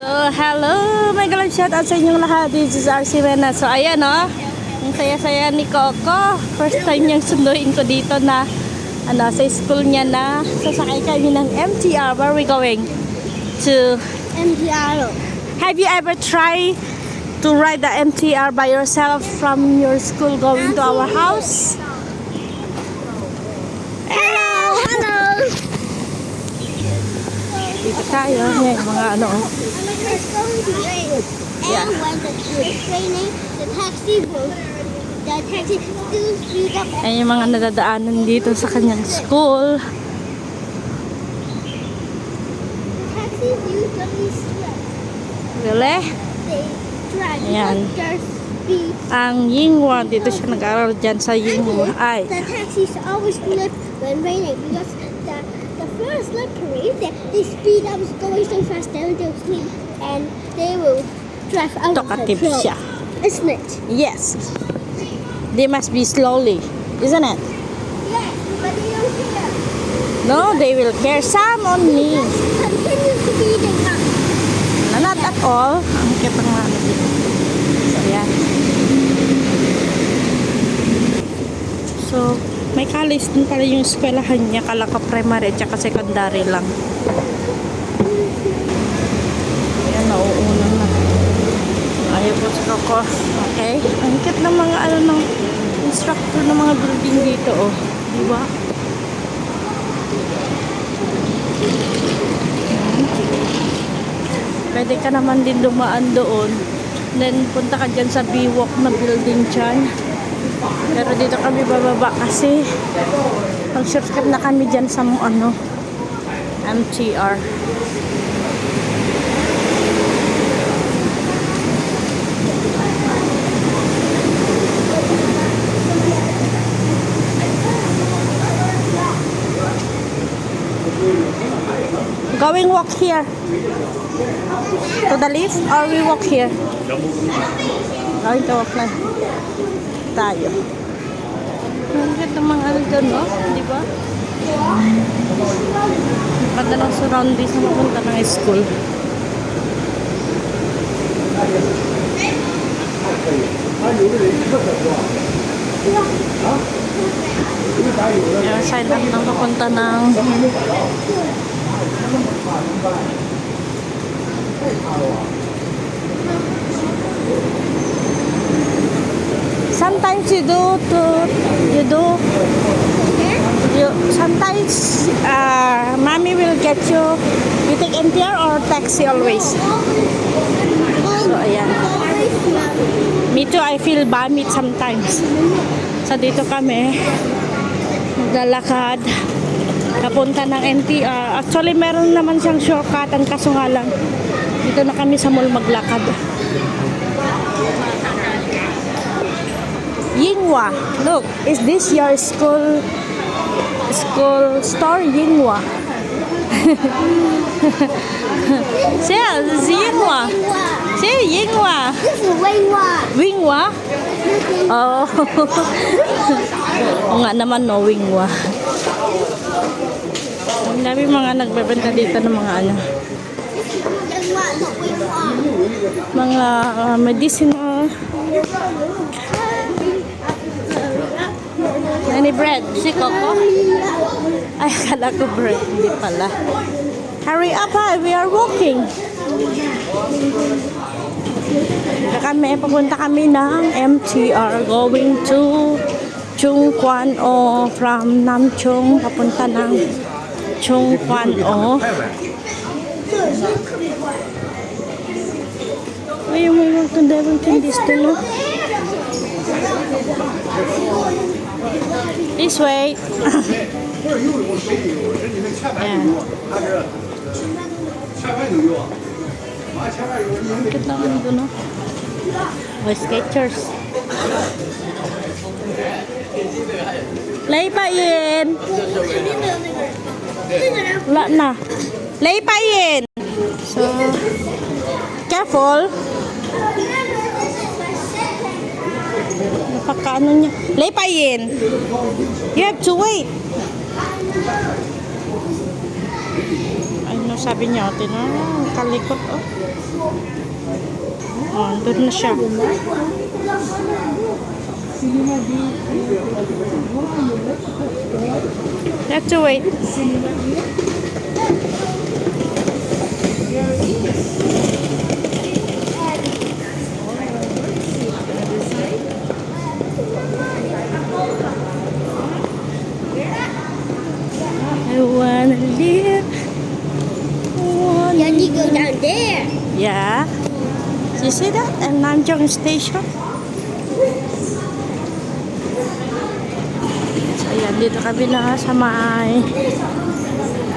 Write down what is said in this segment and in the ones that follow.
So, hello! May galang shout out sa inyong lahat. This is RC Mena. So, ayan o. Ang saya-saya ni Coco. First time niyang sunduin ko dito na ano, sa school niya na sasakay kami ng MTR. Where are we going? To... MTR. Have you ever tried to ride the MTR by yourself from your school going to our house? Hello! Hello! Dito tayo. Yan, yung mga ano. oh. It's going to rain. Yeah. And when the, it's raining, the taxi will, the taxi still speed up. And Ayan yung mga nadadaanan dito sa kanyang school. drag Ayan. Ang Yingwa, dito siya nag-aaral dyan sa Yingwa. Ay, The taxis always slip when raining because the the first slippery, they, they speed up going so fast they will sleep and they will drive out of talkative control. siya. Isn't it? Yes. They must be slowly, isn't it? Yes, but they don't care. No, they will care some only. Continue speeding up. No, not at all. Ang cute ng mga college din pala yung eskwelahan niya. Kala ka primary at saka secondary lang. Ayan, nauuna na. Ayaw po sa kako. Okay? Ang cute ng mga ano ng instructor ng mga building dito, oh. Di ba? Pwede ka naman din dumaan doon. Then, punta ka dyan sa Biwok na building dyan. Pero dito kami bababa kasi mag-subscribe na kami dyan sa ano, MTR. Going walk here. To the left or we walk here? Going to walk na. Tayo. Ang ganda mga ano no? Di ba? Ganda ng surroundings na mapunta ng school. Yung side up ng papunta ng Sometimes you do to you do you sometimes uh, mommy will get you you take MTR or taxi always. So ayan. Me too, I feel vomit sometimes. So dito kami maglalakad papunta ng NTR. Actually meron naman siyang shortcut ang kaso nga lang dito na kami sa mall maglakad. Yingwa. Look, is this your school school store Yingwa? Siya, this is Yingwa. Siya, Yingwa. This is Wingwa. Wingwa? Oh. Nga naman no, Wingwa. Ang dami mga nagbebenta dito ng mga ano, mga uh, medicinal. Any bread? Si Coco? Ay, akala ko bread. Hindi pala. Hurry up ha, we are walking. Kami, papunta kami ng MTR going to Chung Kwan O from Namchong papunta ng Chung Kwan O. Ay, yung mga magkandang dito, no? This way. Ayan. Bakit naman ito, no? Oh, Skechers. Lay pa yin. Wala na. Lay pa yin. So, careful. Napakaano niya. Lay pa yin. You have to wait. Not sabi niya, oh, tinan, kalikot, oh. Oh, doon na siya. You have to wait. Wanna Then you go down there. Yeah. You see that? And Nanjong Station. So, ayan, dito kami na sa may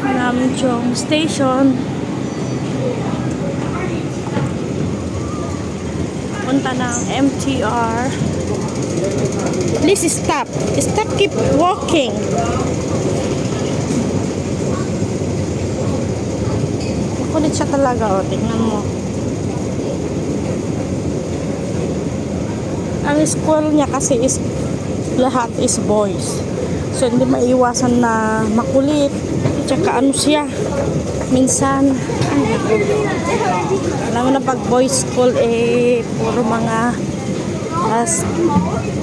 Namjong Station. Punta ng MTR. Please stop. Stop, keep walking. Kulit siya talaga, oh. Tingnan mo. Ang school niya kasi is lahat is boys. So, hindi maiwasan na makulit. Tsaka ano siya, minsan, ay, alam mo na pag boys school, eh, puro mga, as,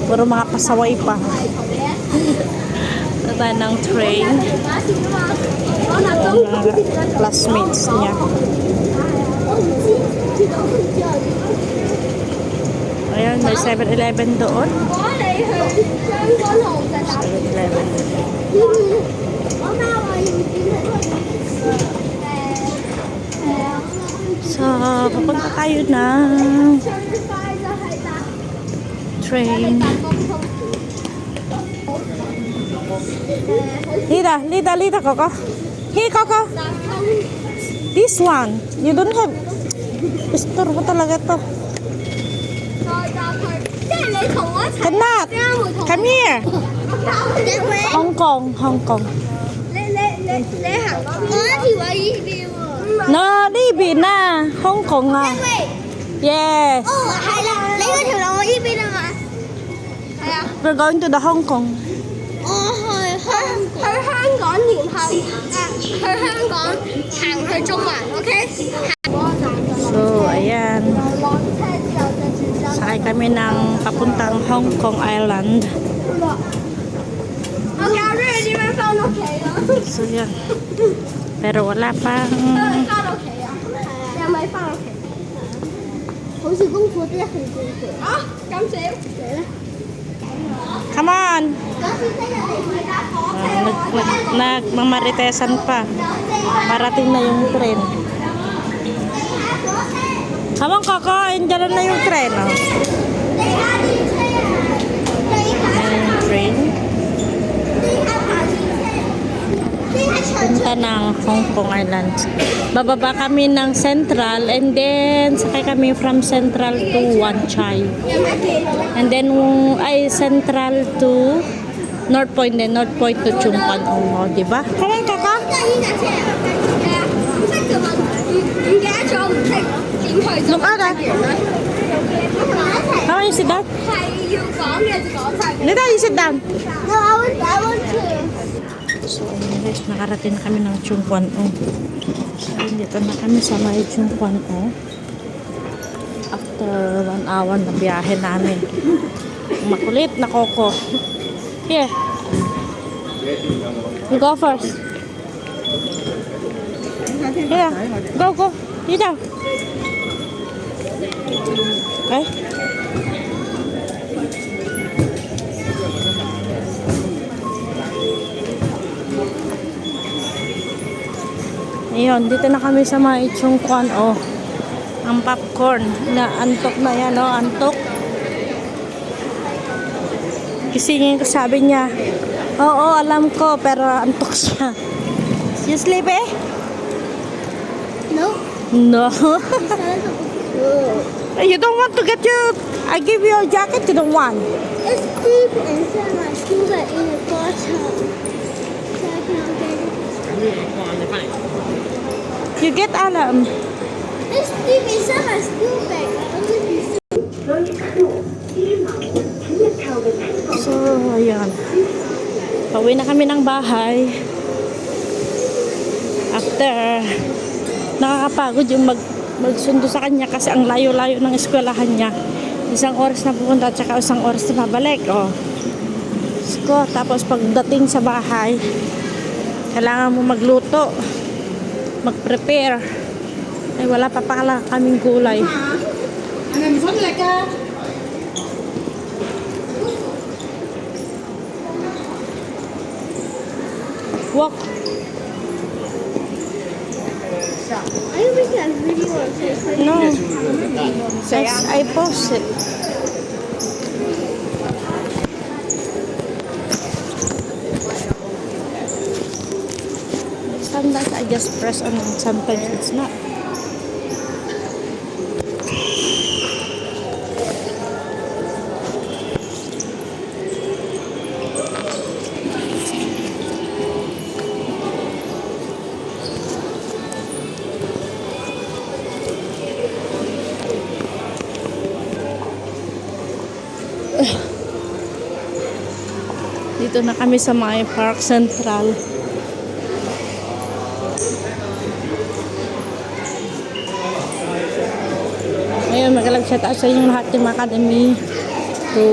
puro mga pasaway pa. Tayo ng train, classmates niya. Ayan, may 7-Eleven doon. 7-Eleven. So, papunta tayo ng train. Lida, Lida, Lida, Coco. Hey, Coco. This one. You don't have... Store mo talaga to. Cannot. Come here. Hong Kong, Hong Kong. No, đi biển à, Hong Kong à. Yes. We're going to the Hong Kong. Oh, 我去香去香港，然后诶去香港行去中环，OK？行嗰个站就 So, ayan. 落车之后就转站。 Sakay kami ng papuntang Hong Kong Island. 我教咗你点样翻屋企啊！ So, yan. Pero wala pang... 翻屋企啊！你有咪翻屋企？好似功课都 Come on! Uh, nag, nag, nagmamaritesan pa. Parating na yung tren. Come on, Coco! Andiyan na yung tren. Oh. papunta ng Hong Kong Islands. Bababa kami ng Central and then sakay kami from Central to Wan Chai. And then ay Central to North Point then North Point to Chung Pan Ong oh, Mo, oh, di ba? Karan ka ka? Look at that. How you sit down? Did I sit down? No, I want, I want to. So, ayun guys, nakarating na kami ng Chung Kwan O. So, dito na kami sa may Chung Kwan O. After one hour na biyahe namin. Makulit na Coco. Here. You go first. Here. Go, go. Dito. Okay. Ayun, dito na kami sa mga itsong kwan, oh. Ang popcorn. Na antok na yan, oh. Antok. Kisingin ko sabi niya, oo, alam ko, pero antok siya. You sleepy? No. No. Oh. you don't want to get your, I give you a jacket, you don't want. It's deep inside my scuba in the bottom. So I cannot get it. You get alarm. Bag. I'm gonna be So, ayan. Pauwi na kami ng bahay. After nakakapagod yung mag, magsundo sa kanya kasi ang layo-layo ng eskwelahan niya. Isang oras na pupunta at saka isang oras na pabalik. Oh. Sko, tapos pagdating sa bahay, kailangan mo magluto, mag-prepare. Ay, wala pa pala kaming gulay. Walk. You making a video? No. Says I post it. Sometimes I just press on and sometimes it's not. Dito na kami sa Maya Park Central. Ngayon, magalag-shout out sa inyong lahat ng Academy. To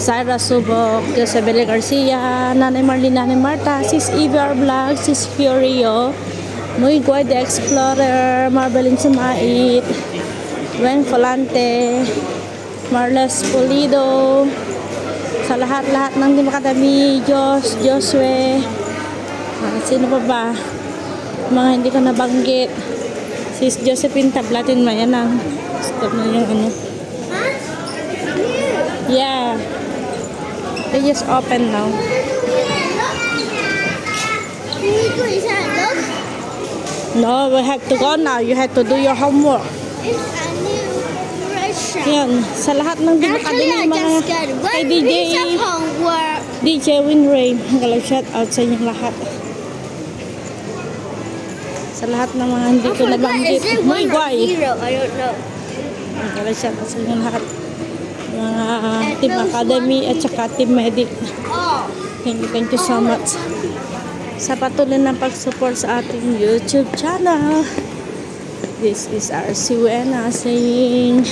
Sarah Subok, Josebele Garcia, Nanay Marlene, Nanay Marta, Sis Eva Vlog, Sis Fiorio, Muy Guay the Explorer, Marbelin Sumait, Wen Folante, Marles Pulido, sa lahat-lahat ng Academy, Jos, Josue, ah, sino pa ba? Mga hindi ko nabanggit. Sis Josephine Tablatin mo, yan ang stop na yung ano. Yeah. They just open now. No, we have to go now. You have to do your homework. Yan, sa lahat ng Academy, I mga kay DJ. DJ Winray, hanggang shout out sa inyong lahat. Sa lahat ng mga hindi ko nabanggit. Muy guay. I don't know. Shout out sa inyong lahat. Mga And Team Academy at saka Team Medic. Oh. Thank you, thank you so much. Sa patuloy ng pag-support sa ating YouTube channel. This is RC Wena saying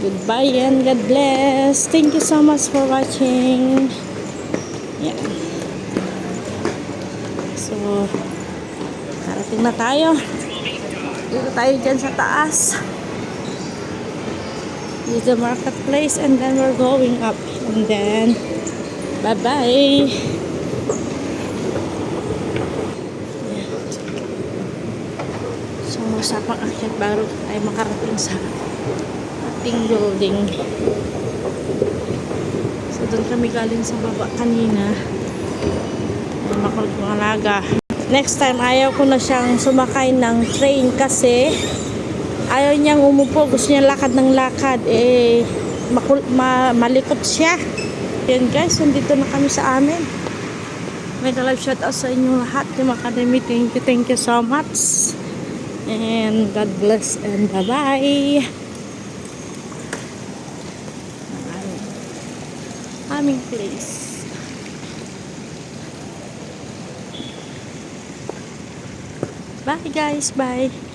goodbye and God bless. Thank you so much for watching. Yan. So, karating na tayo. Dito tayo dyan sa taas. This is the marketplace and then we're going up. And then, bye-bye. So, sa pang-akyat bago tayo makarating sa ating building. So, doon kami galing sa baba kanina. Ay, makulit mga alaga. Next time, ayaw ko na siyang sumakay ng train kasi ayaw niyang umupo. Gusto niya lakad ng lakad. Eh, makul- ma- malikot siya. Yan guys, nandito na kami sa amin. May live shout out sa inyo lahat. Yung Academy, thank you, thank you so much. And God bless and bye-bye. Aming, aming place. Guys, bye.